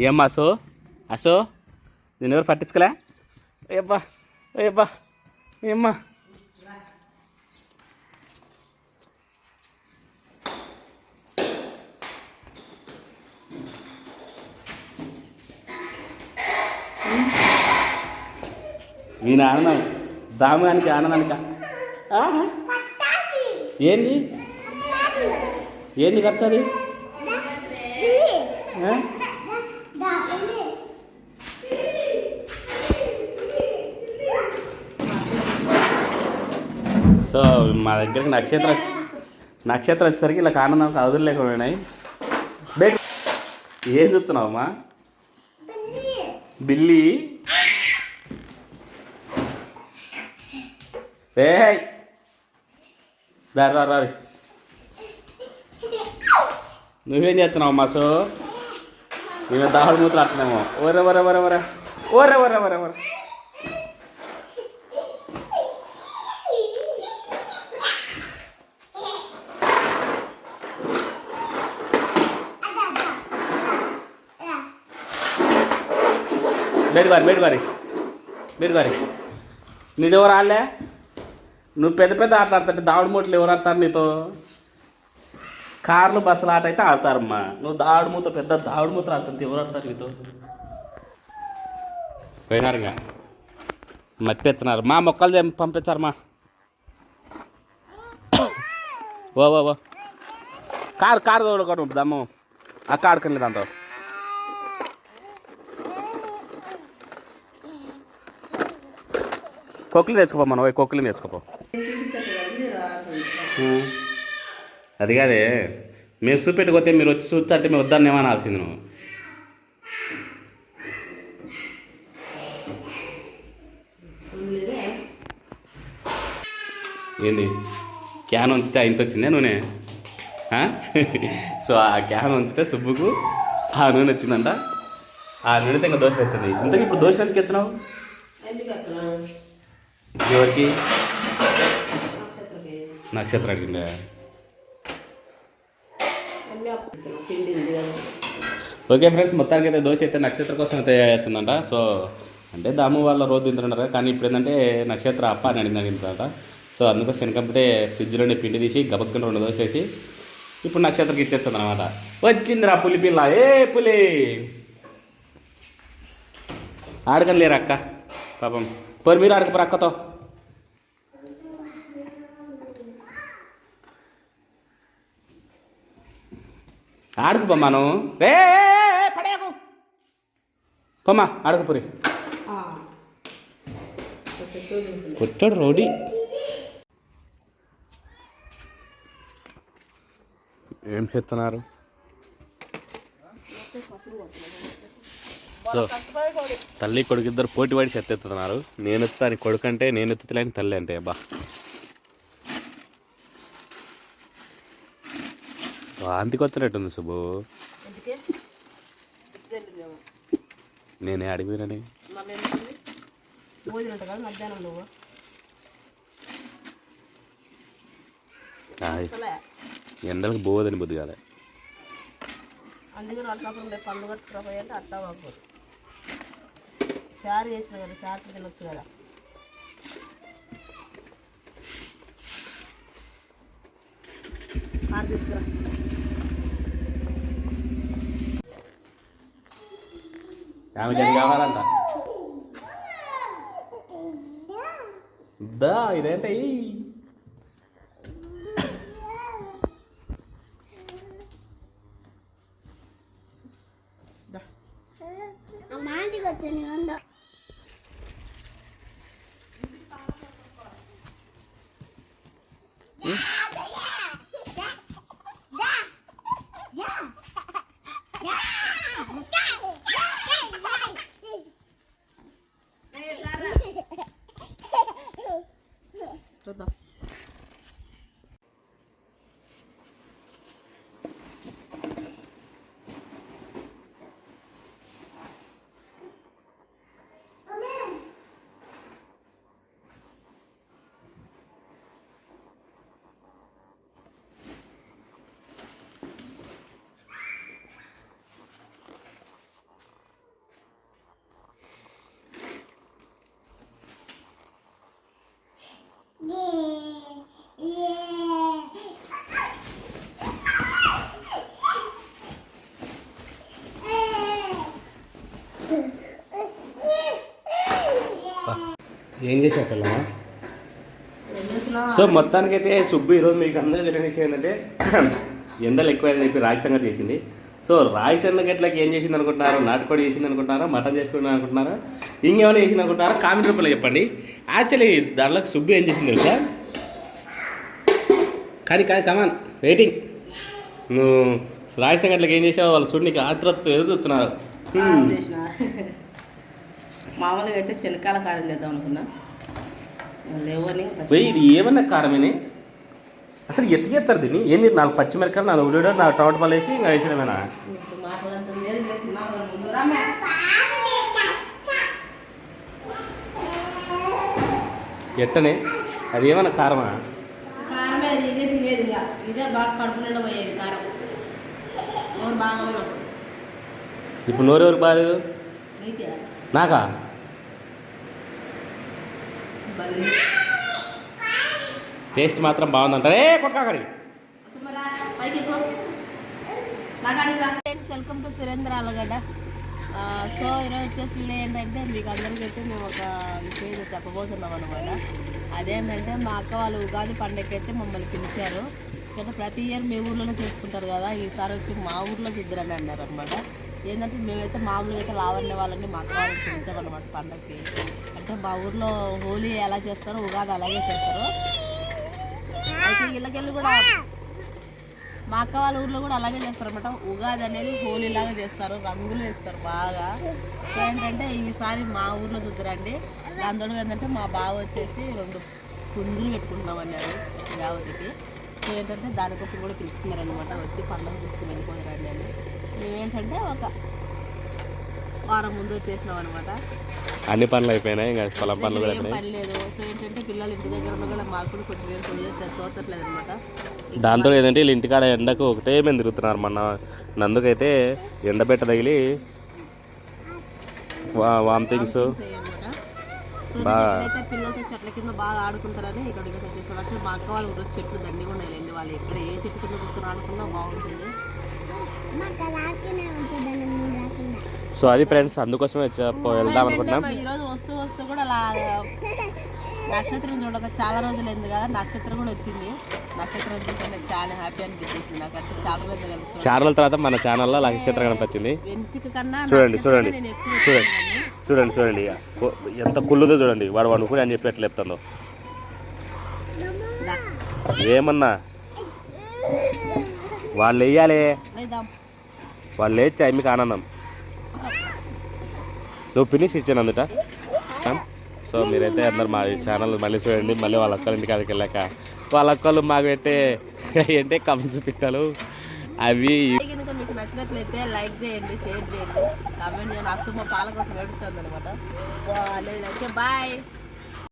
ఏమ్మా అసో అసో నేను ఎవరు పట్టించుకోలే? ఏబ్బా ఏబ్బా ఏమ్మా? ఈయన ఆనందం దామానికి ఆనందానిక. ఏంది? ఏంది ఖర్చు అది? సో మా దగ్గరికి నక్షత్ర వచ్చి- నక్షత్రం వచ్చేసరికి ఇలా కానందం అవధులు లేకపోయినాయి బయట ఏం చూస్తున్నావమ్మా? బిల్లి. ఏ దారి రా రారి నువ్వేం చేస్తున్నావు మాసు మేము దాహుడు మూతలు ఆడుతున్నాము ఓరే ఒరే ఒరే ఒరే ఓరే ఒరే ఒరే ఒరే మీరు గారి మీరు గారి మీరు గారి నీదెవరు ఆడలే నువ్వు పెద్ద పెద్ద ఆటలు ఆడతాంటే దావుడు మూటలు ఎవరు ఆడతారు నీతో? కార్లు బస్సులు ఆట అయితే ఆడతారమ్మా. నువ్వు దావుడు మూత పెద్ద దావుడు మూతలు ఎవరు ఆడతారు నీతో? పోయినారు ఇంకా మట్టి మా మొక్కలు తెం- పంపించారు మా ఓ ఓ ఓ. కారు కారు తోడుకోవడం అమ్మ అక్క ఆడుకోలేదు దాంతో. కొక్కులు తెచ్చుకోపో మనం ఓ కొక్కులు తెచ్చుకోపో. అది కాదే మేము చూపెట్టుకోతే మీరు వచ్చి చూస్తే మేము వద్దని ఏమనాల్సింది నువ్వు? ఏంది? క్యాన్ ఉంచితే ఇంత వచ్చిందే నూనె? ఆ? సో ఆ క్యాన్ ఉంచితే సుబ్బుకు ఆ నూనె వచ్చిందంట. ఆ నూనెతో ఇంకా దోశ వచ్చింది. ఇంతకు ఇప్పుడు దోశ ఎందుకు ఎత్తున్నావు? ఎవరికి నక్షత్రం అడిగిందా ఓకే ఫ్రెండ్స్ మొత్తానికి అయితే దోశ అయితే నక్షత్ర కోసం అయితే వేస్తుందంట సో అంటే దాము వాళ్ళ రోజు తింటున్నారు. కదా కానీ ఇప్పుడు ఏంటంటే నక్షత్ర అప్ప అని అడిగింది అడిగిందంట. సో అందుకోసం వెనకంటే ఫ్రిడ్జ్లోనే పిండి తీసి గబక్కన రెండు దోశ వేసి ఇప్పుడు నక్షత్రకి ఇచ్చేస్తుంది అనమాట వచ్చిందిరా పులి పిల్ల. ఏ పులి! ఆడకని లేరు అక్క? పాపం. పోరు మీరు ఆడకపోరు అక్కతో ఆడుకు పొమ్మాను రే పడేకు పొమ్మా ఆడకపోరి కొట్టాడు రౌడీ ఏం చేస్తున్నారు సో తల్లి కొడుకు ఇద్దరు పోటీ పడి చెత్తెత్తుతున్నారు. నేను ఎత్తుతాను కొడుకు అంటే నేను ఎత్తుతలేని తల్లి అంటే బా వాంతికి వచ్చినట్టుంది సుబ్బు. నేనే అసలే ఎండలకు పోదని బుద్ధి కాలే. అందుకని అట్లప్పుడు రేపు పండు కట్టుకురాపోయి అంటే అట్లా శారీ వేసిన కదా శారీ తినొచ్చు కదా. కార్ తీసుకురా. ఆమెకి కావాలంట? దా ఇదేంట? ఏం పిల్లమా సో మొత్తానికైతే సుబ్బు ఈరోజు మీకు అందరూ తెలియని విషయం ఏంటంటే ఎండలు ఎక్కువైనా చెప్పి రాగి సంగతి చేసింది. సో రాగి సంగతి గట్లకి ఏం చేసింది అనుకుంటున్నారు? నాటుకోడి చేసింది అనుకుంటున్నారా? మటన్ చేసుకుంటున్నారు అనుకుంటున్నారా? ఇంకేమైనా చేసింది అనుకుంటున్నారా? కామెంట్ రూపంలో చెప్పండి. యాక్చువల్లీ దాంట్లో సుబ్బు ఏం చేసింది తెలుసా? కానీ కానీ కమాన్ వెయిటింగ్ నువ్వు రాగి సంగట్లకి ఏం చేసావు వాళ్ళు చూడు నీకు ఆత్రత ఎదుగుతున్నారు మామూలుగా అయితే శనకాల కారం చేద్దాం అనుకున్నా. వెయ్యి ఇది ఏమన్నా కారమేనే? అసలు ఎట్లా చేస్తారు దీన్ని? ఏంది నాలుగు పచ్చిమిరకాయలు నాలుగు ఉల్లిగడ్డ నాలుగు టమాటా పాలు వేసి ఇంకా వేసడమేనా. ఎట్టనే? అది ఏమన్నా కారమా? కారమే ఇది, ఇదే తినేది ఇంకా ఇదే బాగా కడుపు నిండా పోయేది కారం నోరు బాగా పోయినాం. ఇప్పుడు నోరు ఎవరికి బాగాలేదు నీకే నాకా బలి టేస్ట్ మాత్రం బాగుందంటారు ఏ కొట్టకాకరి friends welcome to Surendra Alagadda ఆ, సో ఈరోజు వచ్చేసి వీడియో ఏంటంటే మీకు అందరికీ అయితే మేము ఒక విషయం చెప్పబోతున్నాం అనమాట అదేంటంటే మా అక్క వాళ్ళు ఉగాది పండగకి అయితే మమ్మల్ని పిలిచారు. ఇక్కడ ప్రతి ఇయర్ మీ ఊర్లోనే చేసుకుంటారు కదా. ఈసారి వచ్చి మా ఊర్లో ఇద్దరని అన్నారు అనమాట ఏంటంటే మేమైతే మామూలుగా అయితే లావణ్య వాళ్ళని మా అక్క వాళ్ళని పిలిచామన్నమాట పండగకి అంటే మా ఊర్లో హోలీ ఎలా చేస్తారో ఉగాది అలాగే చేస్తారు. అయితే వీళ్ళకెళ్ళి కూడా మా అక్క వాళ్ళ ఊర్లో కూడా అలాగే చేస్తారన్నమాట. ఉగాది అనేది హోలీ లాగా చేస్తారు రంగులు వేస్తారు బాగా. ఏంటంటే ఈసారి మా ఊర్లో చూద్దరండి. దాని తోడు ఏంటంటే మా బావ వచ్చేసి రెండు కుందులు పెట్టుకుంటున్నాం అన్నారు దేవతకి సో ఏంటంటే దానికోసం కూడా పిలుచుకున్నారనమాట వచ్చి పండుగ చూసుకుని వెళ్ళిపోయారండి అని. మేమేంటంటే ఒక వారం ముందు వచ్చేసినాం అనమాట అన్ని పనులు అయిపోయినాయి ఇంకా పొలం పనులు కూడా పని లేదు. సో ఏంటంటే పిల్లలు ఇంటి దగ్గర ఉన్న కూడా మాకు కూడా కొంచెం తోచట్లేదు అనమాట దాంతో ఏంటంటే వీళ్ళు ఇంటికాడ ఎండకు ఒకటే మేము తిరుగుతున్నారు. మొన్న నందుకైతే ఎండబెట్ట తగిలి వా వామిటింగ్స్. ఇక్కడైతే పిల్లలతో చెట్ల కింద బాగా ఆడుకుంటారని ఇక్కడికి వచ్చేసాం అంటే మా అక్క వాళ్ళు చెట్లు ఉన్నాయండి వాళ్ళు ఎక్కడ ఏ చెట్టు కింద కూర్చొని ఆడుకున్నా బాగుంటుంది మాకు రాకినే ఉంటుందని మీరు రాకుండా సో అది ఫ్రెండ్స్ అందుకోసమే వెళ్దాం అనుకుంటున్నాం. ఈ రోజు వస్తూ వస్తూ కూడా అలా నక్షత్రం చూడక చాలా రోజులు అయింది కదా నక్షత్రం కూడా వచ్చింది. నక్షత్రం నాకు చాలా హ్యాపీ అనిపించేసింది. నాకంటే చాలా రోజులు చాలా రోజుల తర్వాత మన ఛానల్లో నక్షత్రం కనిపించింది కన్నా చూడండి చూడండి చూడండి. చూడండి చూడండి. ఎంత కుళ్ళుదో చూడండి. వాడు వండుకుని అని చెప్పి ఎట్లా చెప్తాను. ఏమన్నా? వాళ్ళు వేయాలి లేదాం. వాళ్ళు లేచి మీకు ఆనందం. నువ్వు ఫినిష్ ఇచ్చాను అందుట. సో మీరైతే అందరు మా ఛానల్ మళ్ళీ చూడండి మళ్ళీ వాళ్ళ అక్కల ఇంటికి అక్కడికి వెళ్ళాక. వాళ్ళ అక్కలు మాకు పెట్టే ఏంటే కమెంట్స్ పెట్టాలు అవి కనుక మీకు నచ్చినట్లయితే లైక్ చేయండి షేర్ చేయండి. కామెంట్ చేయండి. అసలు మా పాల కోసం ఎడుతుంది అనమాట బాయ్.